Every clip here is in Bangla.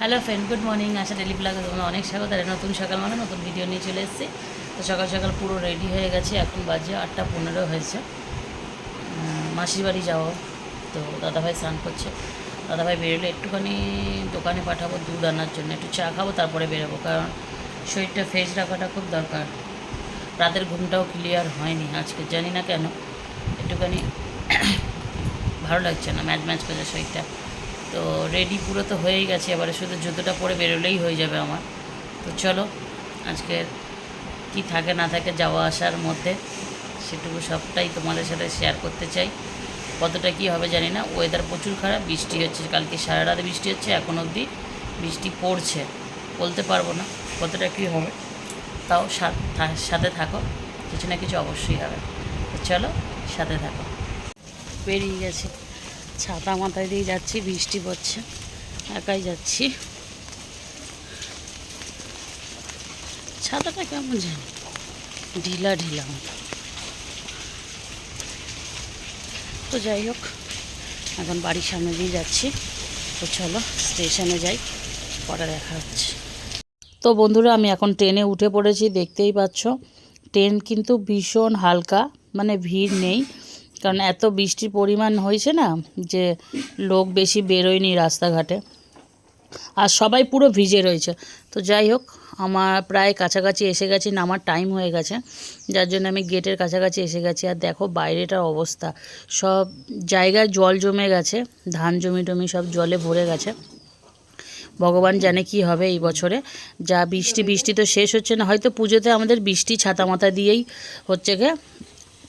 Hello friend good morning Asha daily ব্লগে তোমরা অনেক স্বাগত। আর নতুন সকাল মানে নতুন ভিডিও নিয়ে চলে এসেছি। তো সকাল সকাল পুরো রেডি হয়ে গেছে। এখন বাজে আটটা পনেরো হয়েছে। মাসির বাড়ি যাওয়া। তো দাদাভাই স্নান করছে। দাদাভাই বেরোলে একটুখানি দোকানে পাঠাবো দুধ আনার জন্য। একটু চা খাব, তারপরে বেরোবো। কারণ শরীরটা ফ্রেশ রাখাটা খুব দরকার। রাতের ঘুমটাও ক্লিয়ার হয়নি আজকে। জানি না কেন। একটুখানি ভালো লাগছে না। ম্যাচ ম্যাচ করছে শরীরটা। তো রেডি পুরো তো হয়েই গেছে, এবারে শুধু জুতোটা পরে বেরোলেই হয়ে যাবে আমার। তো চলো আজকের কি থাকে না থাকে যাওয়া আসার মধ্যে, সেটুকু সবটাই তোমাদের সাথে শেয়ার করতে চাই। কতটা কি হবে জানি না ওয়েদার প্রচুর খারাপ, বৃষ্টি হচ্ছে, কালকে সারা রাতে বৃষ্টি হচ্ছে, এখন অবধি বৃষ্টি পড়ছে। বলতে পারব না কতটা কী হবে, তাও সাথ- থাকো, কিছু না কিছু অবশ্যই হবে। চলো, সাথে থাকো। বেরিয়ে গেছে। ছাতা মাথায় দিয়ে যাচ্ছি, বৃষ্টি পড়ছে, একাই যাচ্ছি। ছাতাটা কেমন জানি? ঢিলা ঢিলা তো যাই হোক, এখন বাড়ির সামনে দিয়ে যাচ্ছি। তো চলো, স্টেশনে যাই, পরে দেখা হচ্ছে। তো বন্ধুরা, আমি এখন ট্রেনে উঠে পড়েছি, দেখতেই পাচ্ছ। ট্রেন কিন্তু ভীষণ হালকা মানে ভিড় নেই। কারণ এত বৃষ্টির পরিমাণ হয়েছে না যে লোক বেশি বেরোয়নি রাস্তাঘাটে। আর সবাই পুরো ভিজে রয়েছে। তো যাই হোক, আমার প্রায় কাছাকাছি এসে গেছি, নামার টাইম হয়ে গেছে। যার জন্য আমি গেটের কাছাকাছি এসে গেছি। আর দেখো বাইরেটার অবস্থা। সব জায়গায় জল জমে গেছে, ধান জমি টমি সব জলে ভরে গেছে। ভগবান জানে কি হবে এই বছরে। যা বৃষ্টি বৃষ্টি তো শেষ হচ্ছে না। হয়তো পুজোতে আমাদের বৃষ্টি ছাতা মাথা দিয়েই হচ্ছে গিয়ে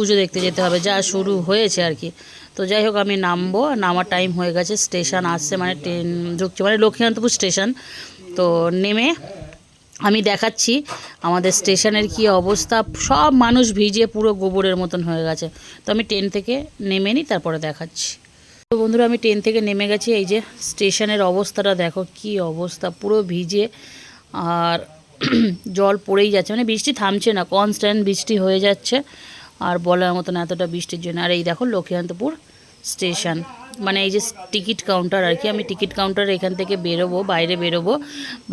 পুজো দেখতে যেতে হবে, যা শুরু হয়েছে আর কি। তো যাই হোক, আমি নামবো, নামার টাইম হয়ে গেছে স্টেশন আসছে মানে ট্রেন ঢুকছে মানে লক্ষ্মীনাথপুর স্টেশন তো নেমে আমি দেখাচ্ছি আমাদের স্টেশনের কি অবস্থা, সব মানুষ ভিজে পুরো গোবরের মতন হয়ে গেছে। তো আমি ট্রেন থেকে নেমে নিই তারপরে দেখাচ্ছি। তো বন্ধুরা, আমি ট্রেন থেকে নেমে গেছি, এই যে স্টেশনের অবস্থাটা দেখো, কি অবস্থা, পুরো ভিজে আর জল পড়েই যাচ্ছে মানে বৃষ্টি থামছে না কনস্ট্যান্ট বৃষ্টি হয়ে যাচ্ছে। আর বলার মতন এতটা বৃষ্টির জন্য। আর এই দেখো লক্ষ্মীকান্তপুর স্টেশন। মানে এই যে টিকিট কাউন্টার আর কি, আমি টিকিট কাউন্টার এখান থেকে বেরোবো, বাইরে বেরোবো,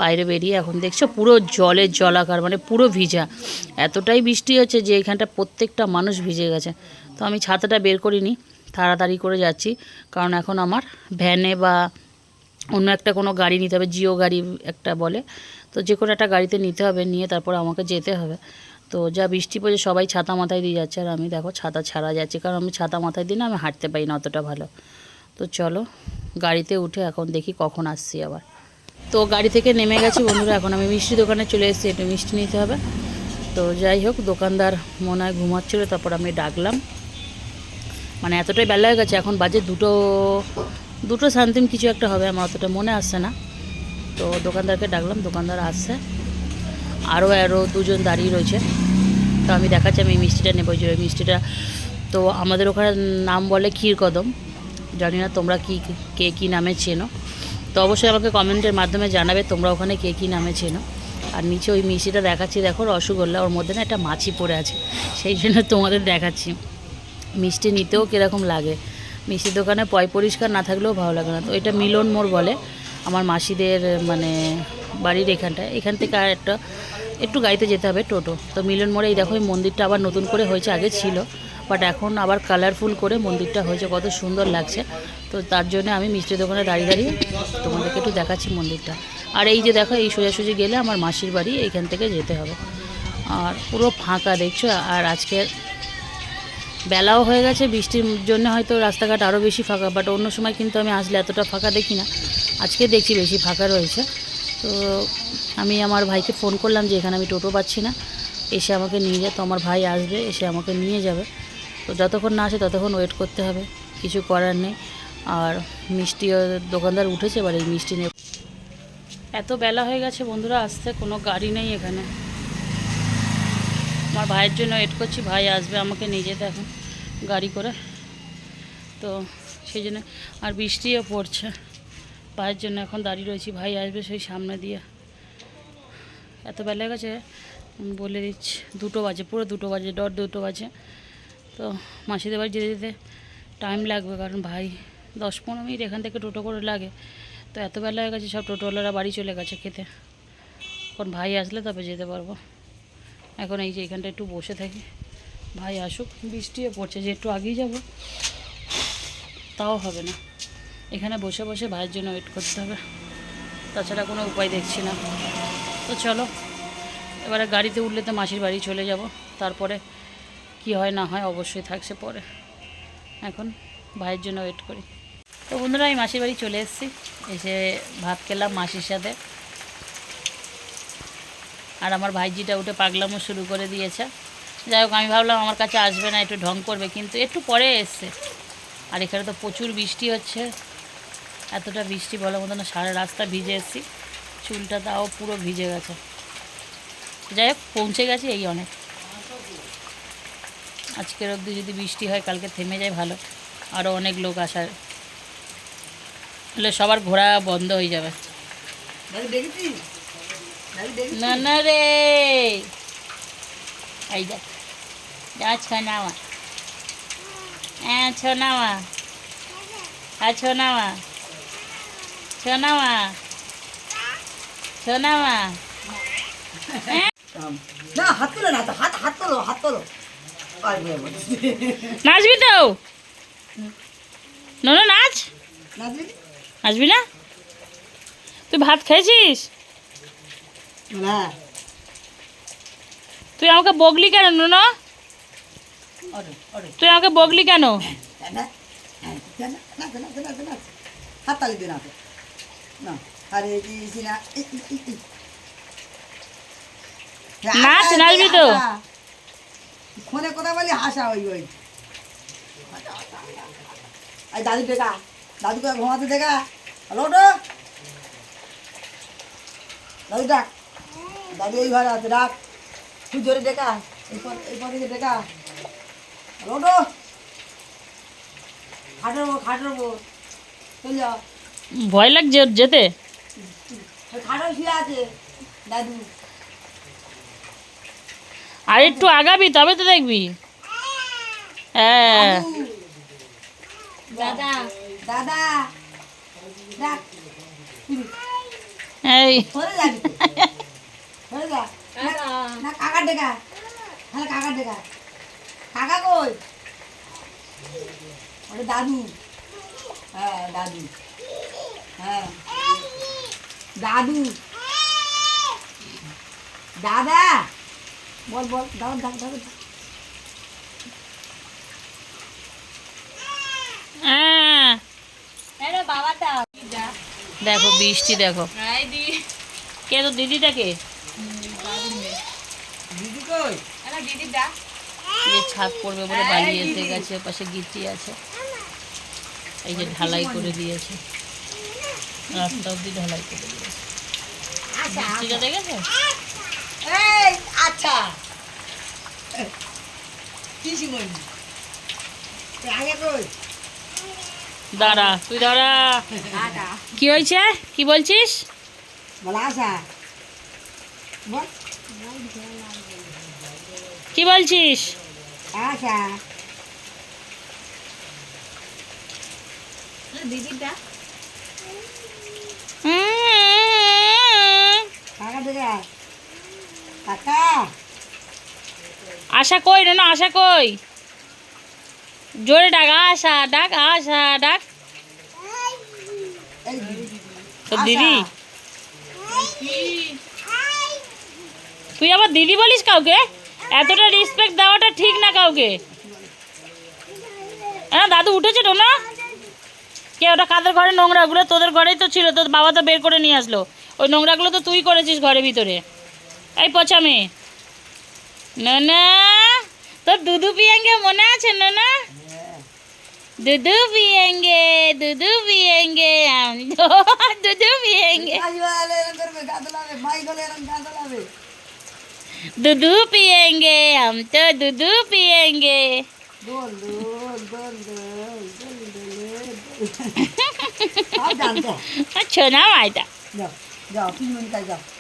বাইরে বেরিয়ে এখন দেখছ পুরো জলের জলাকার মানে পুরো ভিজা। এতটাই বৃষ্টি হচ্ছে যে এখানটা প্রত্যেকটা মানুষ ভিজে গেছে। তো আমি ছাতাটা বের করিনি, তাড়াতাড়ি করে যাচ্ছি। কারণ এখন আমার ভ্যানে বা অন্য একটা কোনো গাড়ি নিতে হবে, জিও গাড়ি একটা বলে। তো যে কোনো একটা গাড়িতে নিতে হবে, নিয়ে তারপর আমাকে যেতে হবে। তো যা বৃষ্টি পড়ছে সবাই ছাতা মাথায় দিয়ে যাচ্ছে আর আমি দেখো ছাতা ছাড়া যাচ্ছে। কারণ আমি ছাতা মাথায় দিই না আমি হাঁটতে পারি না অতটা ভালো। তো চলো, গাড়িতে উঠে এখন দেখি কখন আসছি আবার। তো গাড়ি থেকে নেমে গেছি বন্ধুরা, এখন আমি মিষ্টি দোকানে চলে এসেছি, একটু মিষ্টি নিতে হবে। তো যাই হোক, দোকানদার মনে হয় ঘুমাচ্ছিলো, তারপর আমি ডাকলাম। মানে এতটাই বেলা হয়ে গেছে, এখন বাজে দুটো দুটো সামথিং কিছু একটা হবে, আমার অতটা মনে আসছে না। তো দোকানদারকে ডাকলাম, দোকানদার আসছে। আরও আরও দুজন দাঁড়িয়ে রয়েছে। তো আমি দেখাচ্ছি, আমি মিষ্টিটা নেব যে মিষ্টিটা। তো আমাদের ওখানে নাম বলে ক্ষীর কদম। জানি না তোমরা কি, কে কী নামে চেনো। তো অবশ্যই আমাকে কমেন্টের মাধ্যমে জানাবে তোমরা ওখানে কে কী নামে চেনো। আর নিচে ওই মিষ্টিটা দেখাচ্ছি, দেখো রসগোল্লা, ওর মধ্যে না একটা মাছি পড়ে আছে। সেই জন্য তোমাদের দেখাচ্ছি। মিষ্টি নিতেও কীরকম লাগে। মিষ্টির দোকানে পয় পরিষ্কার না থাকলেও ভালো লাগে না। তো এটা মিলন মোড় বলে আমার মাসিদের মানে বাড়ির এখানটায়। এখান থেকে আর একটা একটু গাড়িতে যেতে হবে, টোটো। তো মিলন মোড়ে এই দেখো, এই মন্দিরটা আবার নতুন করে হয়েছে, আগে ছিল। বাট এখন আবার কালারফুল করে মন্দিরটা হয়েছে, কত সুন্দর লাগছে। তো তার জন্য আমি মিষ্টির দোকানে দাঁড়িয়ে দাঁড়িয়ে তোমাদেরকে একটু দেখাচ্ছি মন্দিরটা। আর এই যে দেখো, এই সোজাসুজি গেলে আমার মাসির বাড়ি, এইখান থেকে যেতে হবে। আর পুরো ফাঁকা, দেখছ? আর আজকের বেলাও হয়ে গেছে, বৃষ্টির জন্য হয়তো রাস্তাঘাট আরও বেশি ফাঁকা বাট অন্য সময় কিন্তু আমি আসলে এতটা ফাঁকা দেখি না। আজকে দেখছি বেশি ফাঁকা রয়েছে। তো আমি আমার ভাইকে ফোন করলাম যে এখানে আমি টোটো পাচ্ছি না। এসে আমাকে নিয়ে যায় তো আমার ভাই আসবে, এসে আমাকে নিয়ে যাবে। তো যতক্ষণ না আসে ততক্ষণ ওয়েট করতে হবে, কিছু করার নেই। আর মিষ্টি দোকানদার উঠেছে, এবার এই মিষ্টি নিয়ে এত বেলা হয়ে গেছে বন্ধুরা, আসতে কোনো গাড়ি নেই এখানে। আমার ভাইয়ের জন্য ওয়েট করছি, ভাই আসবে আমাকে নিয়ে যেতে এখন গাড়ি করে। তো সেই জন্য আর বৃষ্টিও পড়ছে। ভাইয়ের জন্য এখন দাঁড়িয়ে রয়েছি, ভাই আসবে সেই সামনে দিয়ে। এত বেলা হয়ে গেছে বলে দিচ্ছি, দুটো বাজে, পুরো দুটো বাজে ডট দুটো বাজে। তো মাসিদের বাড়ি যেতে যেতে টাইম লাগবে, কারণ ভাই দশ পনেরো মিনিট এখান থেকে টোটো করে লাগে। তো এত বেলা হয়ে গেছে, সব টোটোওয়ালারা বাড়ি চলে গেছে খেতে। এখন ভাই আসলে তবে যেতে পারব। এখন এই যে এখানটা একটু বসে থাকি। ভাই আসুক বৃষ্টিও পড়ছে, যে একটু আগেই যাব। তাও হবে না। এখানে বসে বসে ভাইয়ের জন্য ওয়েট করতে হবে। তাছাড়া কোনো উপায় দেখছি না। তো চলো, এবারে গাড়িতে উঠলে তো মাসির বাড়ি চলে যাব। তারপরে কি হয় না হয় অবশ্যই থাকছে পরে। এখন ভাইয়ের জন্য ওয়েট করি। তো বন্ধুরা, আমি মাসির বাড়ি চলে এসেছি। এসে ভাত খেলাম মাসির সাথে। আর আমার ভাইজিটা উঠে পাগলামো শুরু করে দিয়েছে। যাই হোক, আমি ভাবলাম আমার কাছে আসবে না, একটু ঢং করবে, কিন্তু একটু পরে এসছে। আর এখানে তো প্রচুর বৃষ্টি হচ্ছে। এতটা বৃষ্টি বলার মতো না, সারা রাস্তা ভিজে এসেছি। চুলটা তাও পুরো ভিজে গেছে। যাই হোক পৌঁছে গেছি এই অনেক। আজকের অবধি যদি বৃষ্টি হয় কালকে থেমে যায় ভালো। আরও অনেক লোক আসার। হলে সবার ঘোরা বন্ধ হয়ে যাবে। না না রে! এই দেখ যা ছোনামা হ্যাঁ ছোনামা হ্যাঁ ছোনামা ছোনামা ছোনামা না হাত তোলো না হাত হাত তোলো হাত তোলো নাচবি তো ননু নাচ নাচবি না তুই ভাত খেয়েছিস না তুই আমাকে বগলি কেন ননু তুই আমাকে বগলি কেন হাত তালি দে না তো না আরে। নাচ, নাচবি তো? ফোনে কথা বলি হাসা ওই ওই দাদু দেখা দাদুকে ঘুমাতে দেখা হ্যালো দাদু ডাক দাদু এই ঘরে আছে ডাক তুই জোরে দেখা এই পর এই পর থেকে দেখা হ্যালো ওটো খাটের খাটের চল যাও ভয় লাগছে যেতে শুয়ে আছে দাদু। আর একটু আগাবি তবে তো দেখবি। হ্যাঁ। দাদা। দাদা এই। কাকার ডেকা তাহলে কাকার ডেকা কাকা কই? ওরে দাদু। হ্যাঁ দাদু। হ্যাঁ। দাদু। দাদা বল বল দাদা দাদা দাদা। হ্যাঁ। দেখো বৃষ্টি দেখো। কে তো দিদিটাকে? দিদি কই? যে। ছাদ পড়বে বলে বালি এসে গেছে পাশে গিটি আছে। এই যে ঢালাই করে দিয়েছে। রাস্তা অব্দি ঢালাই করে দিয়েছে। বৃষ্টিটা দেখেছ? এই আচ্ছা। আগে কই? দাঁড়া তুই দাঁড়া। কি হয়েছে? কি বলছিস? বলা আশা বল। কি বলছিস? আশা উম, কাকা দেখা কাকা আশা কই না আশা কই? জোরে ডাক আশা ডাক আশা ডাক। দিদি। তোর দিদি? তুই আবার দিদি বলিস কাউকে? এতটা রেসপেক্ট দেওয়াটা ঠিক না কাউকে? হ্যাঁ দাদু উঠেছে তো না? কে ওটা কাদের ঘরে নোংরাগুলো তোদের ঘরেই তো ছিল তোর বাবা তো বের করে নিয়ে আসলো। ওই নোংরাগুলো তো তুই করেছিস ঘরের ভিতরে। এই পচা মেয়ে। না তোর দুধু পিয়াঙ্গে মনে আছে না দুধু পিয়েঙ্গে দুধু পিয়েঙ্গে আমি তো দুধু পিয়েঙ্গে। আজবালে এরম করবে গাদলাবে মাইক হলে Giỏ bình.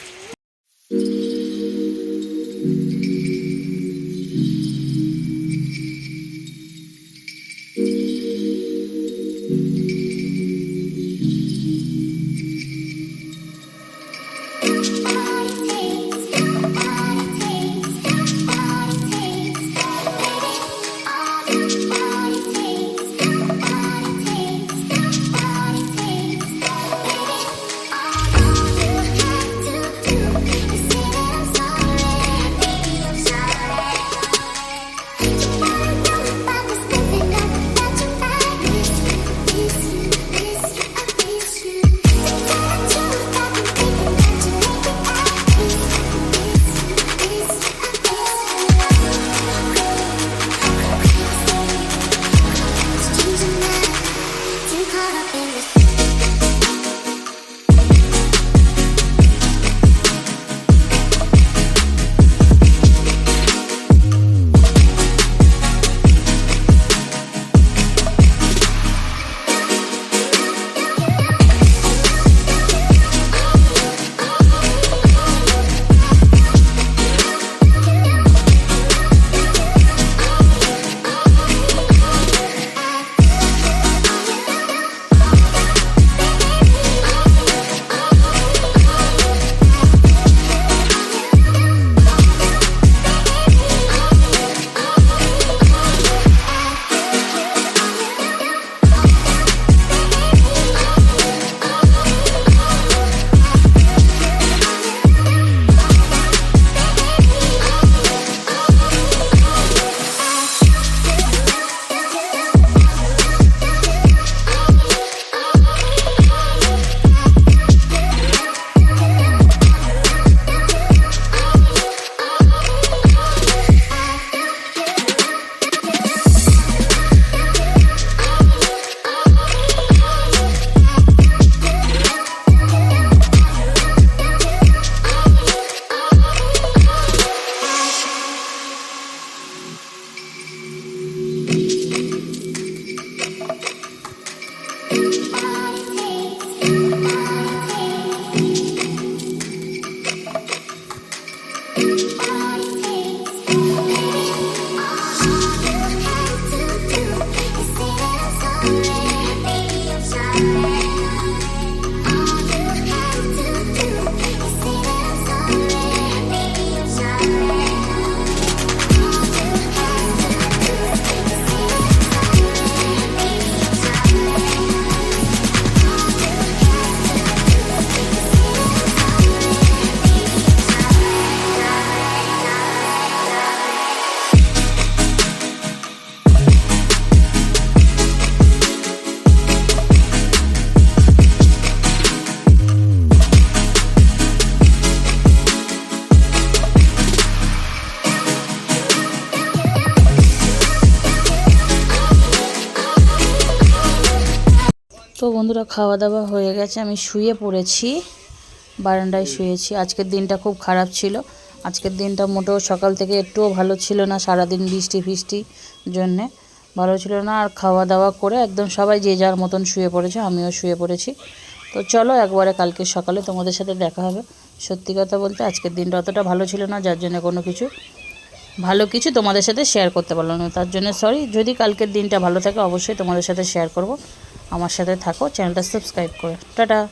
বন্ধুরা খাওয়া দাওয়া হয়ে গেছে। আমি শুয়ে পড়েছি, বারান্দায় শুয়েছি। আজকের দিনটা খুব খারাপ ছিল। আজকের দিনটা মোটেও সকাল থেকে একটুও ভালো ছিল না, সারাদিন বৃষ্টি ফিষ্টি জন্যে ভালো ছিল না। আর খাওয়া দাওয়া করে একদম সবাই যে যার মতন শুয়ে পড়েছে, আমিও শুয়ে পড়েছি। তো চলো একবারে কালকে সকালে তোমাদের সাথে দেখা হবে। সত্যি কথা বলতে আজকের দিনটা অতটা ভালো ছিল না, যার জন্য কোনো কিছু ভালো কিছু তোমাদের সাথে শেয়ার করতে পারলাম না। তার জন্য সরি যদি কালকের দিনটা ভালো থাকে অবশ্যই তোমাদের সাথে শেয়ার করব। আমার সাথে থাকো চ্যানেলটা সাবস্ক্রাইব করে। টাটা!